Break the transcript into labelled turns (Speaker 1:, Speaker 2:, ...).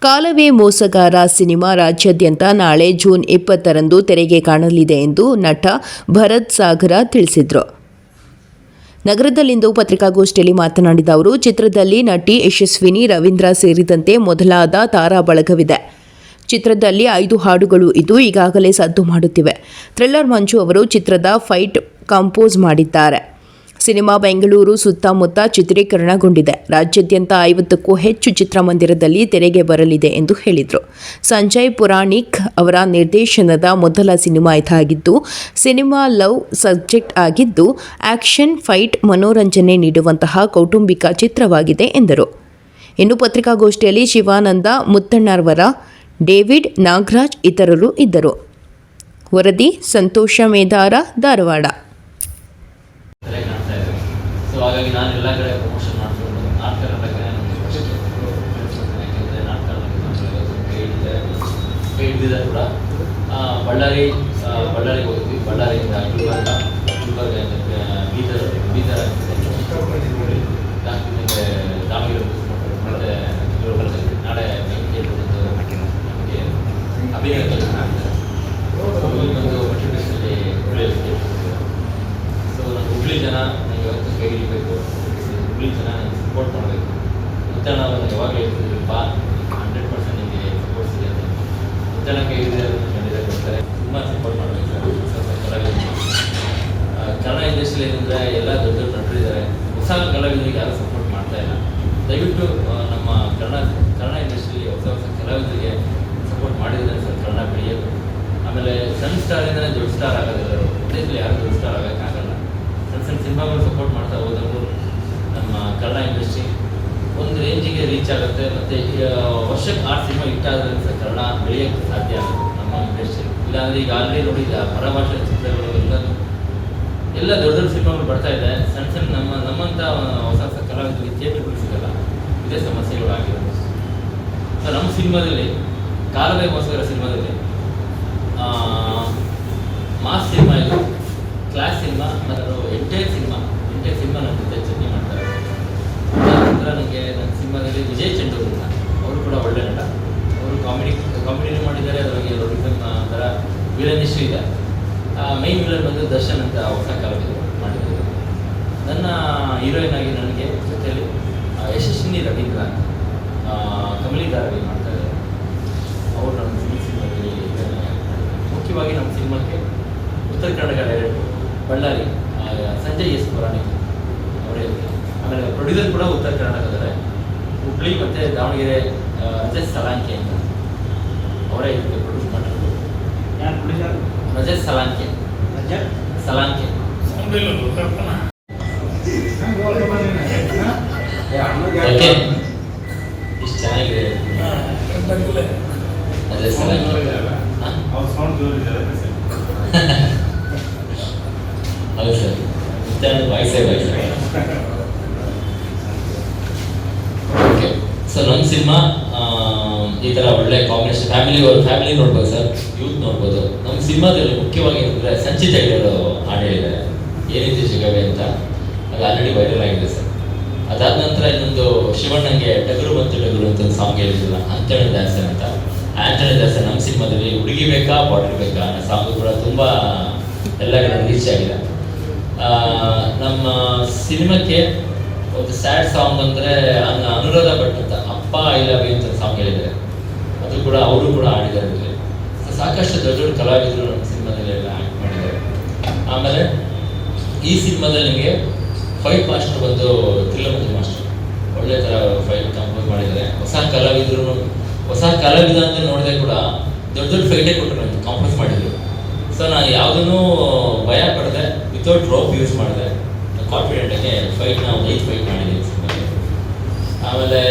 Speaker 1: ಕಾಲವೇ ಮೋಸಗಾರ ಸಿನಿಮಾ ರಾಜ್ಯಾದ್ಯಂತ ನಾಳೆ ಜೂನ್ ಇಪ್ಪತ್ತರಂದು ತೆರೆಗೆ ಕಾಣಲಿದೆ ಎಂದು ನಟ ಭರತ್ ಸಾಗರ ತಿಳಿಸಿದರು. ನಗರದಲ್ಲಿಂದು ಪತ್ರಿಕಾಗೋಷ್ಠಿಯಲ್ಲಿ ಮಾತನಾಡಿದ ಅವರು, ಚಿತ್ರದಲ್ಲಿ ನಟಿ ಯಶಸ್ವಿನಿ ರವೀಂದ್ರ ಸೇರಿದಂತೆ ಮೊದಲಾದ ತಾರಾ ಬಳಗವಿದೆ. ಚಿತ್ರದಲ್ಲಿ ಐದು ಹಾಡುಗಳು ಇದ್ದು ಈಗಾಗಲೇ ಸದ್ದು ಮಾಡುತ್ತಿವೆ. ಥ್ರಿಲ್ಲರ್ ಮಂಜು ಅವರು ಚಿತ್ರದ ಫೈಟ್ ಕಂಪೋಸ್ ಮಾಡಿದ್ದಾರೆ. ಸಿನಿಮಾ ಬೆಂಗಳೂರು ಸುತ್ತಮುತ್ತ ಚಿತ್ರೀಕರಣಗೊಂಡಿದೆ. ರಾಜ್ಯಾದ್ಯಂತ ಐವತ್ತಕ್ಕೂ ಹೆಚ್ಚು ಚಿತ್ರಮಂದಿರದಲ್ಲಿ ತೆರೆಗೆ ಬರಲಿದೆ ಎಂದು ಹೇಳಿದರು. ಸಂಜಯ್ ಪುರಾಣಿಕ್ ಅವರ ನಿರ್ದೇಶನದ ಮೊದಲ ಸಿನಿಮಾ ಇದಾಗಿದ್ದು, ಸಿನಿಮಾ ಲವ್ ಸಬ್ಜೆಕ್ಟ್ ಆಗಿದ್ದು ಆಕ್ಷನ್ ಫೈಟ್, ಮನೋರಂಜನೆ ನೀಡುವಂತಹ ಕೌಟುಂಬಿಕ ಚಿತ್ರವಾಗಿದೆ ಎಂದರು. ಇನ್ನು ಪತ್ರಿಕಾಗೋಷ್ಠಿಯಲ್ಲಿ ಶಿವಾನಂದ ಮುತ್ತಣ್ಣವರ ಡೇವಿಡ್ ನಾಗರಾಜ್ ಇತರರು ಇದ್ದರು. ವರದಿ, ಸಂತೋಷ ಮೇದಾರ, ಧಾರವಾಡ.
Speaker 2: ಹಾಗಾಗಿ ನಾನು ಎಲ್ಲ ಕಡೆ ಪ್ರಮೋಷನ್ ಮಾಡ್ಕೊಂಡು ನಾಟಕ ಕರ್ನಾಟಕ ಯಾಕೆಂದರೆ ನಾಟಕ ಹಿಡಿದಿದೆ ಕೂಡ ಬಳ್ಳಾರಿ ಬಳ್ಳಾರಿಗೆ ಹೋಗಿದ್ವಿ ಬಳ್ಳಾರಿಯಿಂದ ಗುಲ್ಬರ್ಗ ಗುಲ್ಬರ್ಗ ಬೀದರ್ ಬೀದರ್ ದಾವಣಗೆರೆ ನಾಳೆ ನಮಗೆ ಅಭಿನಯ ಒಳ್ಳೆಯ ಸೊ ನಾನು ಹುಬ್ಳಿ ಜನ ನನಗೆ ಯಾವತ್ತೂ ಚೆನ್ನಾಗಿ ಸಪೋರ್ಟ್ ಮಾಡಬೇಕು. ಮುತ್ತಣ್ಣ ನಾವು ಯಾವಾಗ ಹೇಳ್ತಿದ್ರಪ್ಪ ಹಂಡ್ರೆಡ್ ಪರ್ಸೆಂಟ್ ನಿಮಗೆ ಸಪೋರ್ಟ್ ಸಿಗುತ್ತೆ. ಮುತ್ತಣ್ಣ ಕೈ ಹಿಡಿದ್ರೆ ಖಂಡಿತ ಕೊಡ್ತಾರೆ ತುಂಬ ಸಪೋರ್ಟ್ ಮಾಡಬೇಕು ಕನ್ನಡ ಇಂಡಸ್ಟ್ರಿ ಏನಂದರೆ ಎಲ್ಲ ದೊಡ್ಡ ದೊಡ್ಡ ನಟರು ಇದ್ದಾರೆ ಹೊಸ ಕಲಾವಿದರಿಗೆ ಯಾರು ಸಪೋರ್ಟ್ ಮಾಡ್ತಾ ಇಲ್ಲ. ದಯವಿಟ್ಟು ನಮ್ಮ ಕನ್ನಡ ಕನ್ನಡ ಇಂಡಸ್ಟ್ರಿಯಲ್ಲಿ ಹೊಸ ಹೊಸ ಕಲಾವಿದರಿಗೆ ಸಪೋರ್ಟ್ ಮಾಡಿದರೆ ಸರ್ ಕನ್ನಡ ಬೆಳೆಯೋದು. ಆಮೇಲೆ ಸಣ್ಣ ಸ್ಟಾರಿಂದ ದೊಡ್ಡ ಸ್ಟಾರ್ ಆಗೋದಿಲ್ಲ. ದೇಶದಲ್ಲಿ ಯಾರು ದೊಡ್ಡ ಸ್ಟಾರ್ ಆಗೋಕ್ಕಾಗಲ್ಲ ಸಣ್ಣ ಸಣ್ಣ ಸಿನಿಮಾಗಳು ಸಪೋರ್ಟ್ ಮಾಡ್ತಾ ಹೋದ್ರು ನಮ್ಮ ಕನ್ನಡ ಇಂಡಸ್ಟ್ರಿ ಒಂದು ರೇಂಜಿಗೆ ರೀಚ್ ಆಗುತ್ತೆ ಮತ್ತು ವರ್ಷಕ್ಕೆ ಆರು ಸಿನಿಮಾ ಇಟ್ಟಾದ್ರೆ ಸಹ ಕನ್ನಡ ಬೆಳೆಯೋಕ್ಕೆ ಸಾಧ್ಯ ಆಗುತ್ತೆ ನಮ್ಮ ಇಂಡಸ್ಟ್ರಿ ಇಲ್ಲಾಂದರೆ ಈಗ ಆಲ್ರೆಡಿ ನೋಡಿದ ಪರಭಾಷೆ ಚಿತ್ರಗಳು ಎಲ್ಲ ದೊಡ್ಡ ದೊಡ್ಡ ಸಿನಿಮಾಗಳು ಬರ್ತಾ ಇದೆ. ಸಣ್ಣ ಸಣ್ಣ ನಮ್ಮ ನಮ್ಮಂಥ ಹೊಸ ಹೊಸ ಕಲಾವಿದರಿಗೆ ಥಿಯೇಟರ್ಗಳು ಸಿಗಲ್ಲ. ಇದೇ ಸಮಸ್ಯೆಗಳು ಆಗಿರೋದು. ಸೊ ನಮ್ಮ ಸಿನಿಮಾದಲ್ಲಿ, ಕಾಲವೇ ಮೋಸಗರ ಸಿನಿಮಾದಲ್ಲಿ ಮಾಸ್ ಸಿನಿಮಾ ಇದು. ಕ್ಲಾಸ್ ಸಿನಿಮಾ ಅದರ ಎಂಟೈರ್ ಸಿನಿಮಾ ಎಂಟೈರ್ ಸಿನಿಮಾ ನನ್ನ ಜೊತೆ ಚಟ್ನಿ ಮಾಡ್ತಾರೆ. ನಂತರ ನನಗೆ ನನ್ನ ಸಿನಿಮಾದಲ್ಲಿ ವಿಜಯ್ ಚಂಡೂರ್ ಅಂತ ಅವರು ಕೂಡ ಒಳ್ಳೆ ನಟ. ಅವರು ಕಾಮಿಡಿ ಕಾಮಿಡಿನೂ ಮಾಡಿದ್ದಾರೆ, ಅದರಲ್ಲಿ ರೊಡಿಫಮ್ ಥರ ವಿಲನ್ ಇಶ್ಯೂ ಇದೆ ಮೈನ್ ವಿಲನ್ ಬಂದು ದರ್ಶನ್ ಅಂತ ಹೊಸ ಕಲಾವಿದರು ಮಾಡಿದ್ದಾರೆ. ನನ್ನ ಹೀರೋಯಿನ್ ಆಗಿ ನನಗೆ ಜೊತೆಯಲ್ಲಿ ಯಶಸ್ವಿನಿ ರವೀಂದ್ರ ಕಮಲಿ ಧಾರಾವಾಹಿ ಮಾಡ್ತಾರೆ ಅವರು ನಮ್ಮ ಸಿನಿ ಸಿನಿಮಾದಲ್ಲಿ ಮುಖ್ಯವಾಗಿ ನಮ್ಮ ಸಿನಿಮಾಕ್ಕೆ ಉತ್ತರ ಕನ್ನಡ ಡೈರೆಕ್ಟರ್ ಬಳ್ಳಾರಿ ಸಂಜಯ್ ಎಸ್ ಪುರಾಣಿ ಅವರೇ ಆಮೇಲೆ ಪ್ರೊಡ್ಯೂಸರ್ ಕೂಡ ಉತ್ತರ ಕರ್ನಾಟಕದಲ್ಲೇ ಹುಬ್ಳಿ ಮತ್ತು ದಾವಣಗೆರೆ ರಜತ್ ಸಲಾಂಕೆ ಅಂತ ಅವರೇ ಇದಕ್ಕೆ ಪ್ರೊಡ್ಯೂಸ್ ಮಾಡಿರೋದು
Speaker 3: ಯಾರು ಪ್ರೊಡ್ಯೂಸರ್?
Speaker 2: ರಜತ್ ಸಲಾಂಕೆ.
Speaker 3: ರಜತ್?
Speaker 2: ಸಲಾಂಕೆ. ಇಷ್ಟು ಚೆನ್ನಾಗಿದೆ. ರಜತ್ ಸಲಾಂಕೆ. ಹೌದು ಸರ್. ಉತ್ತಮ ವಾಯ್ಸೇ ವಾಯ್ಸ್ ಓಕೆ ಸರ್ ನಮ್ಮ ಸಿನಿಮಾ ಈ ಥರ ಒಳ್ಳೆ ಕಾಂಬಿನೇಷನ್ ಫ್ಯಾಮಿಲಿ ಫ್ಯಾಮಿಲಿ ನೋಡ್ಬೋದು ಸರ್. ಯೂತ್ ನೋಡ್ಬೋದು. ನಮ್ಮ ಸಿನಿಮಾದಲ್ಲಿ ಮುಖ್ಯವಾಗಿ ಏನಂದರೆ ಸಂಚಿತ ಹೇಳೋ ಹಾಡು ಹೇಳಿದ್ದಾರೆ. ಏನಿದೆ ಸಿಗವೆ ಅಂತ. ಅದು ಆಲ್ರೆಡಿ ವೈರಲ್ ಆಗಿದೆ ಸರ್. ಅದಾದ ನಂತರ ಇನ್ನೊಂದು ಶಿವಣ್ಣಂಗೆ ಟಗರು ಮತ್ತು ಟಗರು ಅಂತ ಒಂದು ಸಾಂಗ್ ಹೇಳಿದ್ರಲ್ಲ ಅಂತಣ ದಾಸನ್ ಅಂತ. ಆಂಟನಿ ದಾಸನ್ ನಮ್ಮ ಸಿನಿಮಾದಲ್ಲಿ ಹುಡುಗಿ ಬೇಕಾ ಪಾಟ್ರಿ ಬೇಕಾ ಅನ್ನೋ ಸಾಂಗು ಕೂಡ ತುಂಬ ಎಲ್ಲ ಕಡೆ ರೀಚ್ ಆಗಿದೆ. ನಮ್ಮ ಸಿನಿಮಾಕ್ಕೆ ಒಂದು ಸ್ಯಾಡ್ ಸಾಂಗ್ ಅಂದರೆ ಅನುರಾಧ ಭಟ್ ಅಂತ ಅಪ್ಪ ಐ ಲವ್ ಅಂತ ಸಾಂಗ್ ಹೇಳಿದ್ದಾರೆ. ಅದು ಕೂಡ ಅವರು ಕೂಡ ಆಡಿದ್ದಾರೆ ಸಾಕಷ್ಟು ದೊಡ್ಡ ದೊಡ್ಡ ಕಲಾವಿದರು ನಮ್ಮ ಸಿನಿಮಾದಲ್ಲಿ ಎಲ್ಲ ಆ್ಯಕ್ಟ್ ಮಾಡಿದ್ದಾರೆ. ಆಮೇಲೆ ಈ ಸಿನಿಮಾದಲ್ಲಿ ನಿಮಗೆ ಫೈಟ್ ಮಾಸ್ಟರ್ ಬಂದು ತಿಲ್ಲಮಂಜು ಮಾಸ್ಟರ್. ಒಳ್ಳೆ ಥರ ಫೈಟ್ ಕಂಪೋಸ್ ಮಾಡಿದ್ದಾರೆ. ಹೊಸ ಕಲಾವಿದರು, ಹೊಸ ಕಲಾವಿದ ಅಂತ ನೋಡಿದೆ ಕೂಡ ದೊಡ್ಡ ದೊಡ್ಡ ಫೈಟೇ ಕೊಟ್ಟರು, ಕಂಪೋಸ್ ಮಾಡಿದ್ರು. ಸೊ, ನಾನು ಯಾವುದನ್ನು ಭಯ ಪಡದೆ ವಿತೌಟ್ ರೋಪ್ ಯೂಸ್ ಮಾಡಿದೆ ಕಾನ್ಫಿಡೆಂಟಾಗೆ ಫೈಟ್ನ ಒಂದು ಐದು ಫೈಟ್ ಮಾಡಿದ್ದೀನಿ ಆಮೇಲೆ